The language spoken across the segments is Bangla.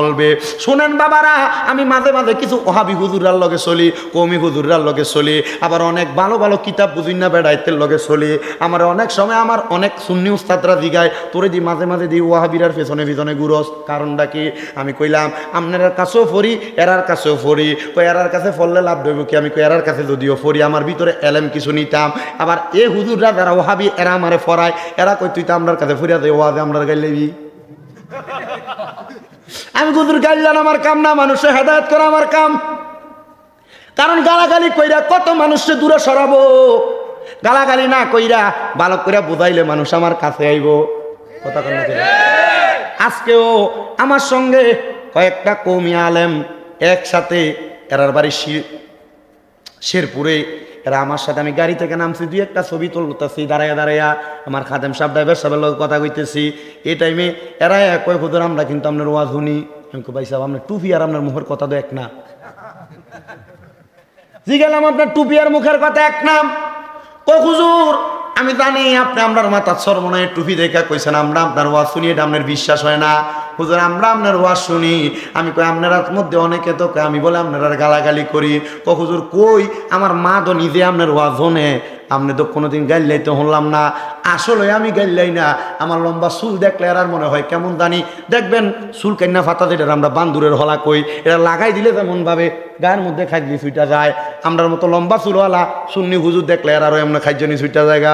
বলবে, শোনেন বাবারা, আমি মাঝে মাঝে কিছু ওহাবি হুজুরার লগে চলি, কমি হুজুরার লগে চলি, আবার অনেক ভালো ভালো কিতাব বুঝিন না বেড়াইতের লগে চলি, আমার অনেক সময় আমার অনেক সুন্নি উস্তাদরা দিগায় তোরে দি মাঝে মাঝে দি ওয়াহাবিরার পেছনে পেছনে গুরস কারণটা কি? আমি কইলাম আপনার কাছেও ফরি, এরার কাছেও ফরি, কই এরার কাছে ফললে লাভ দেব কি? আমি কই এরার কাছে যদিও ফরি, আমার ভিতরে এলেম কিছু নিতাম। আবার এ হুজুররা যারা ওহাবি এরা আমারে ফরায়, এরা কই, তুই তো আপনার কাছে ফরিয়া দে ওয়াজে আমরা গাইলেবি আমি গুদুর গাইলান আমার কাম না, মানুষে হেদায়ত করা আমার কাম। কারণ গালাগালি কইরা কত মানুষকে দূরে সরাবো। গালাগালি না কইরা বালক কইরা বুঝাইলে মানুষ আমার কাছে আইব। আজকেও আমার সঙ্গে কয়েকটা কৌমি আলেম একসাথে এরার বাড়ি শেরপুরে এরা আমার সাথে আমি গাড়ি থেকে নামছি, দুই একটা ছবি তুলতেছি দাঁড়াইয়া দাঁড়াইয়া আমার খাদেম সাহেব ড্রাইভার সাহেবের লোক কথা কইতেছি। এই টাইমে এরা কয় হুদুর আমরা কিন্তু আপনার ওয়াজ শুনি। আমি ভাই সাহেব, আপনার টুপি আর আপনার মুখের কথা তো এক না জি গেলাম আপনার টুপি আর মুখের কথা এক নাম? ও হুজুর আমি জানি আপনি আপনার মাথার সর্বনয় টুপি দেখা কইছেন, আমরা আপনার ওয়াজ শুনি, এটা আপনার বিশ্বাস হয় না। হুজুর, আমরা আপনার ওয়াজ শুনি। আমি কই, আপনার মধ্যে অনেকে তো আমি বলে আপনার গালাগালি করি। ক হুজুর, কই? আমার মা তো নিজে আপনার ওয়াজ শোনে। আপনি তো কোনোদিন গাইলাই তো হলাম না। আসলে আমি গাইলাই না। আমার লম্বা চুল দেখলে আর মনে হয় কেমন জানি। দেখবেন, চুল কেন্না ফাতা যেটা আমরা বান্দুরের হলা কই। এটা লাগাই দিলে তেমন ভাবে গায়ের মধ্যে খাইজনি ছুইটা যায়। আমরার মতো লম্বা চুলওয়ালা সুন্নি হুজুর দেখলে আর আরও এমন খাইজনি ছুইটা জায়গা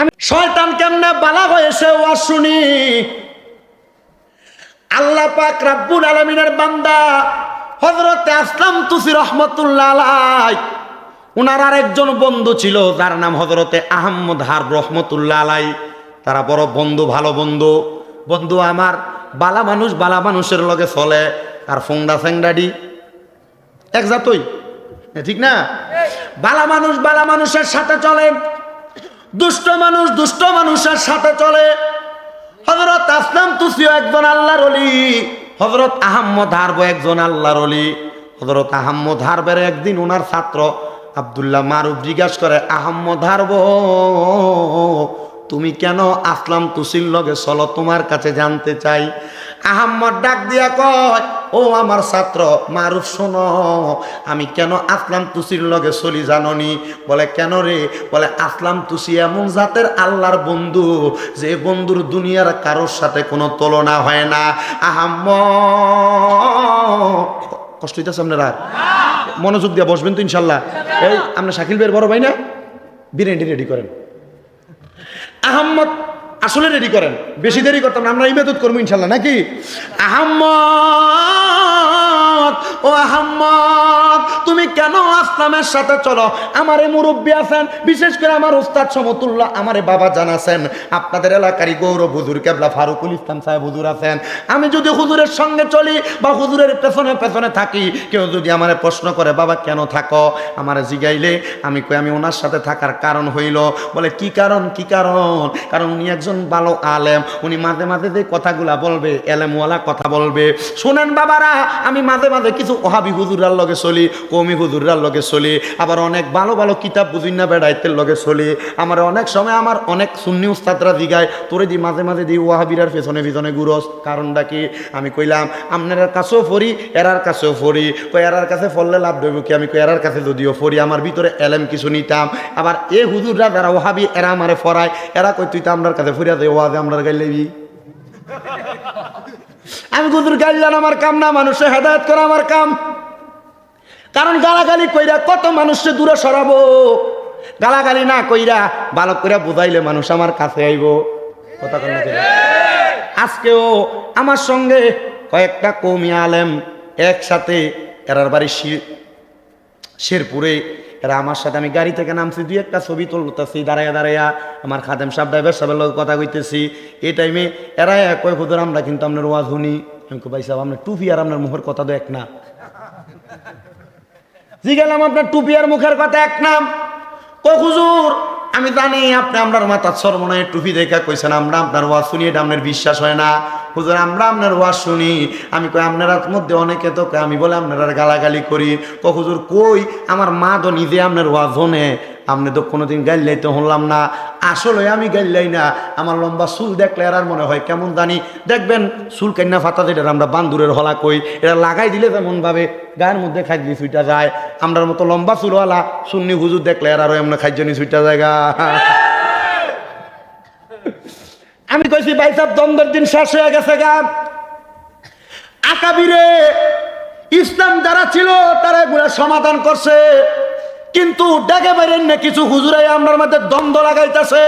আমি শয়তান কেমনে বালা হয়েছে ওয়া শুনি। আল্লাহ পাক রাব্বুল আলামিনের বান্দা হযরত আসলাম তুসি রহমাতুল্লাহ উনার আর একজন বন্ধু ছিল, যার নাম হজরতে আহমদ হার রহমতুল্লাহ আলাই তারা বড় বন্ধু, ভালো বন্ধু। বন্ধু আমার, বালা মানুষ, বালা মানুষের লগে চলে। আর ফোংডা ফ্যাংডাডি এক জাতই। ঠিক না? বালা মানুষ, বালা মানুষের সাথে চলে। দুষ্ট মানুষ, দুষ্ট মানুষের সাথে চলে। হজরত আসলাম তুসিও একজন আল্লাহর অলি হজরত আহম্মদ হারবো একজন আল্লাহর অলি হজরত আহম্মদ হারবের একদিন ওনার ছাত্র আবদুল্লাহ মারুফ জিজ্ঞাসা করে, আহম্মদ হারবো তুমি কেন আসলাম তুসির লগে? চলো তোমার কাছে জানতে চাই। আহম্মদ ডাক দিয়া কয়, ও আমার ছাত্র, মারুফ শোনো, আমি কেন আসলাম তুসির লগে চলি জাননি? বলে, কেন রে? বলে, আসলাম তুসি এমন জাতের আল্লাহর বন্ধু, যে বন্ধুর দুনিয়ার কারোর সাথে কোনো তুলনা হয় না। আহাম্ম কষ্ট হইতেছে আপনারা? মনোযোগ দিয়ে বসবেন তো ইনশাল্লাহ। এই আপনার শাকিল বের বড় ভাই না? বিরিয়ানি রেডি করেন। আহম্মদ আসলে রেডি করেন। বেশি দেরি করতাম আমরা ইবাদত করব ইনশাল্লাহ নাকি? আহম্মদ ও আহম্মদ, তুমি কেন আসলামের সাথে চলো? আমারে মুরব্বী আছেন, বিশেষ করে আমার উস্তাদ সমতুল্লাহ, আমারে বাবা জানাছেন আপনাদের এলাকারই গৌরব হুজুর কেবলা ফারুকুল ইসলাম সাহেব হুজুর আছেন। আমি যদি হুজুরের সঙ্গে চলি বা হুজুরের পেছনে পেছনে থাকি, কেউ যদি আমারে প্রশ্ন করে, বাবা, কেন থাকো? আমারে জিগাইলে, আমি কই, আমি ওনার সাথে থাকার কারণ হইল। বলে, কি কারণ? কি কারণ? কারণ উনি একজন ভালো আলেম। উনি মাঝে মাঝে যে কথাগুলা বলবে, এলেমওয়ালা কথা বলবে। শোনেন বাবারা, আমি মাঝে মাঝে কিছু ওহাবি হুজুরার লগে চলি, কমি হুজুরার লগে চলি, আবার অনেক ভালো ভালো কিতাব বুঝিন না বেড়াইতের লগে চলি, আমার অনেক সময় আমার অনেক সুন্নি উস্তাদরা দিগায় তোরে দি মাঝে মাঝে দি ওয়াহাবিরার পেছনে পেছনে গুরস কারণটা কি? আমি কইলাম, আপনার কাছেও ফরি, এরার কাছেও ফরি কই এরার কাছে ফললে লাভ দেব কি? আমি কই, এরার কাছে যদিও ফরি, আমার ভিতরে এলেম কিছু নিতাম। আবার এ হুজুররা যারা ওহাবি এরা আমারে ফরায়, এরা কই, তুই তো আমরার কাছে ফরিয়া দে, ওয়াজে আমরার গাইলেবি আমি হুজুর গাইলান আমার কাম না, মানুষে হেদায়ত করা আমার কাম। কারণ গালাগালি কইরা কত মানুষকে দূরে সরাবো। গালাগালি না কইরা বালক কইরা বুঝাইলে মানুষ আমার কাছে আইব। কথা আজকেও আমার সঙ্গে কয়েকটা কৌমি আলেম একসাথে এরার বাড়ি শেরপুরে এরা আমার সাথে আমি গাড়ি থেকে নামছি, দুই একটা ছবি তুলতেছি দাঁড়াইয়া দাঁড়াইয়া আমার খাদেম সাহেব ড্রাইভার সাহেবের লোক কথা কইতেছি। এই টাইমে এরা কয় হুদুর আমরা কিন্তু আপনার ওয়াজ শুনি। আমি ভাই সাহেব, আপনার টুপি আর আপনার মুখের কথা তো এক না জি গেলাম, আপনার টুপি আর মুখের কথা এক নাম। ও হুজুর, আমি জানি আপনি আপনার মাথার সর্বনয় টুপি দেখা কইছেন, আমরা আপনার ওয়াজ শুনি, এটা আপনার বিশ্বাস হয় না। হুজুর, আমরা আপনার ওয়াজ শুনি। আমি কই, আপনার মধ্যে অনেকে তো আমি বলে আপনার গালাগালি করি। ক হুজুর, কই, আমার মা তো নিজে আপনার ওয়াজ শোনে। আপনি তো কোনোদিন গাইলাই তো হলাম না। আসলে আমি গাইলাই না। আমার লম্বা চুল দেখলে আর মনে হয় কেমন জানি। দেখবেন, চুল কান্না ফাতা যেটা আমরা বান্দুরের হলা কই এটা লাগাই দিলে তেমন ভাবে গায়ের মধ্যে খাইলি ছুইটা যায়। আমরার মতো লম্বা চুলওয়ালা, সুন্নি হুজুর দেখলে আরও এমন খাইজনি ছুইটা জায়গা আমি কইছি, ভাই সাহেব, দ্বন্দ্বের দিন শেষ হয়ে গেছে গা। আকাবিরে ইসলাম যারা ছিল, তারা এগুলা সমাধান করছে। কিন্তু ডেকে বেরেন না কিছু হুজুরাই আমরার মধ্যে দ্বন্দ্ব লাগাইতেছে।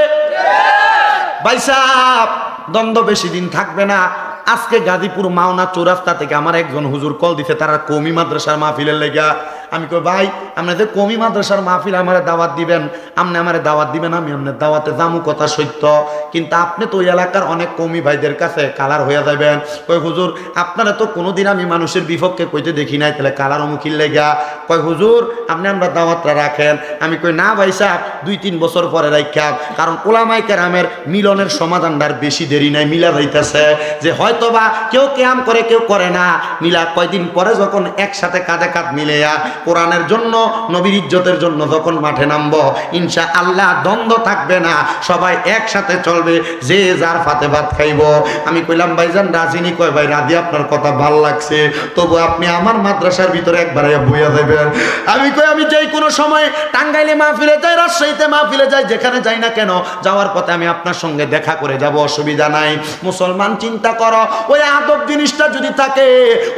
ভাই সাহেব, দ্বন্দ্ব বেশি দিন থাকবে না। আজকে গাজীপুর মাওনা চৌরাস্তা থেকে আমার একজন হুজুর কল দিছে, তারা কমি মাদ্রাসার মাহফিলের লেগা। আমি কই, ভাই, আপনি যে কমি মাদ্রাসার মাহফিল আমার দাওয়াত দিবেন, আপনি আমার দাওয়াত দিবেন, আমি আপনার দাওয়াতে জামু কথা সত্য। কিন্তু আপনি তো ওই এলাকার অনেক কমি ভাইদের কাছে কালার হয়ে যাবেন কই, হুজুর, আপনারা তো কোনোদিন আমি মানুষের বিপক্ষে কইতে দেখি নাই, তাহলে কালার মুখির লেগা? কই, হুজুর, আপনি আমরা দাওয়াতটা রাখেন। আমি কই, না ভাই সাহেব, দুই তিন বছর পরে রাখা কারণ ওলামাই কেরামের মিলনের সমাধানটার বেশি দেরি নাই, মিলা যাইতেছে যে হয়তো বা কেউ ক্যাম করে, কেউ করে না। মিলা কয়দিন পরে যখন একসাথে কাঁধে কাঁধ মিলেয়া কোরআনের জন্য, নবীর ইজ্জতের জন্য যখন মাঠে নামবো ইনশা আল্লাহ দ্বন্দ্ব থাকবে না, সবাই একসাথে চলবে, যে যার ফাতে ভাত খাইব। আমি কইলাম, ভাইজান রাজিনী কয়, ভাই, রাজি, আপনার কথা ভালো লাগছে। তবু আপনি আমার মাদ্রাসার ভিতরে একবার বইয়া দেবেন। আমি কই, আমি যেই কোনো সময় টাঙ্গাইলে মাহফিলে যাই, রাজশাহীতে মাহফিলে যাই, যেখানে যাই না কেন, যাওয়ার পথে আমি আপনার সঙ্গে দেখা করে যাব, অসুবিধা নাই। মুসলমান, চিন্তা করো, ওই আদব জিনিসটা যদি থাকে,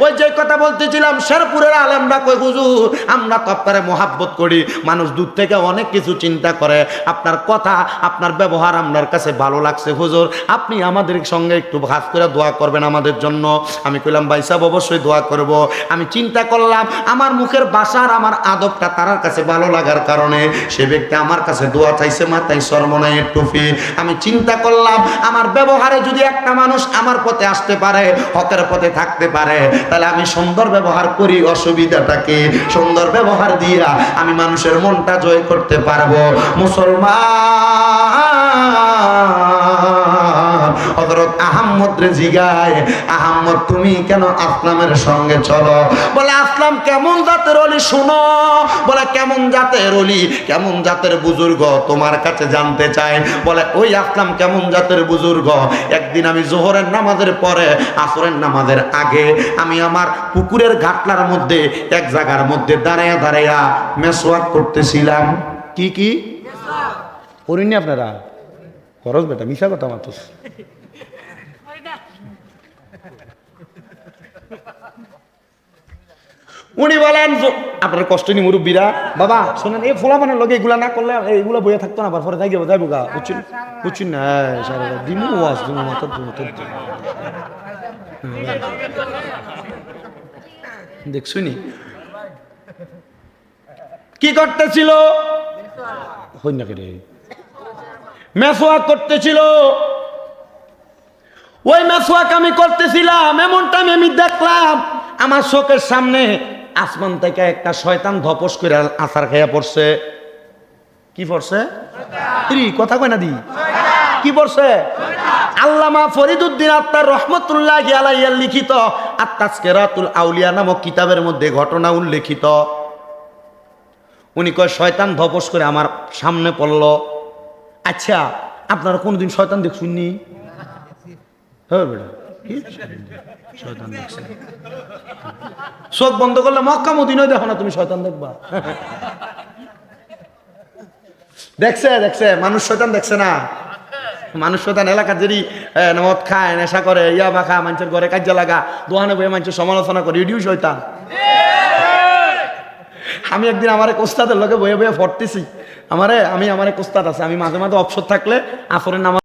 ওই যে কথা বলতেছিলাম, শেরপুরের আলেমরা কই হুজুর আমরা তো আপনারে মহাব্বত করি। মানুষ দূর থেকে অনেক কিছু চিন্তা করে। আপনার কথা, আপনার ব্যবহার আপনার কাছে ভালো লাগছে। হুজুর, আপনি আমাদের সঙ্গে একটু ভাগ করে দোয়া করবেন আমাদের জন্য। আমি কইলাম, ভাই সাহেব, অবশ্যই দোয়া করব। আমি চিন্তা করলাম, আমার মুখের বাসার আমার আদবটা তার কাছে ভালো লাগার কারণে সে ব্যক্তি আমার কাছে দোয়া চাইছে, মাথায় সর্বনায়ের টুপি। আমি চিন্তা করলাম, আমার ব্যবহারে যদি একটা মানুষ আমার পথে আসতে পারে, হকের পথে থাকতে পারে, তাহলে আমি সুন্দর ব্যবহার করি, অসুবিধাটা কি? সুন্দর ব্যবহার দিয়া আমি মানুষের মনটা জয় করতে পারব। মুসলমান! আহম্মদ রে জিগায় আহম্মদ তুমি কেন আসলামের সঙ্গে চলো? বলে আসলাম কেমন জাতের অলি শুনো। বলে কেমন জাতের অলি কেমন জাতের বুজুর্গ তোমার কাছে জানতে চাই। বলে ওই আসলাম কেমন জাতের বুজুর্গ। একদিন আমি জোহরের নামাজের পরে আসরের নামাজের আগে আমি আমার পুকুরের ঘাটলার মধ্যে এক জায়গার মধ্যে দাঁড়াইয়া দাঁড়াইয়া মেসওয়াক করতেছিলাম। কি কি? করিনি আপনারা। খরচ বেটা মিশা কথা মাত্র উনি বলেন আপনার কষ্ট নি মুরব্বীরা। বাবা শোনেন এই ফোলা মানে লগে এগুলা না করলে এইগুলা বইয়া থাকতো না পরে থাকি যাইব গা বুঝছেন? বুঝছেন না? সারা দিমু ওয়াজ দিমু মাথা দিমু তো দেখছুনি কি করতেছিল? হই না রে? মেসোয়াক করতেছিল। ওই মেসোয়াক আমি করতেছিলাম এমন টাইম আমি দেখলাম। আমার চোখের সামনে আসমান থেকে একটা শয়তান ধপস করে আছার খাইয়া পড়ছে। কি পড়ছে? কথা কয় না দি। কি পড়ছে? আল্লামা ফরিদুদ্দিন আত্মার রহমতুল্লাহ আলাইয়ার লিখিত আত্মাসকেরাতুল আউলিয়া নামক কিতাবের মধ্যে ঘটনা উল্লেখিত। উনি কয়, শয়তান ধপস করে আমার সামনে পড়ল। আচ্ছা আপনারা কোনোদিন শয়তান দেখছুননি? বেটা। শয়তান দেখছেন চোখ বন্ধ করলে মক্কা দেখো না তুমি শয়তান দেখবা। দেখছে দেখছে। মানুষ শয়তান দেখছে না। মানুষ এলাকার যদি মদ খায়, নেশা করে, ইয়া বা মানুষের ঘরে কাজে লাগা দোকানে বয়ে মানুষের সমালোচনা করে এডিও শয়তান। আমি একদিন আমার এক ওস্তাদের লোকে বয়ে বয়ে পড়তেছি আমারে, আমি, আমার এক ওস্তাদ আছে, আমি মাঝে মাঝে অবসর থাকলে আসরের নামাজ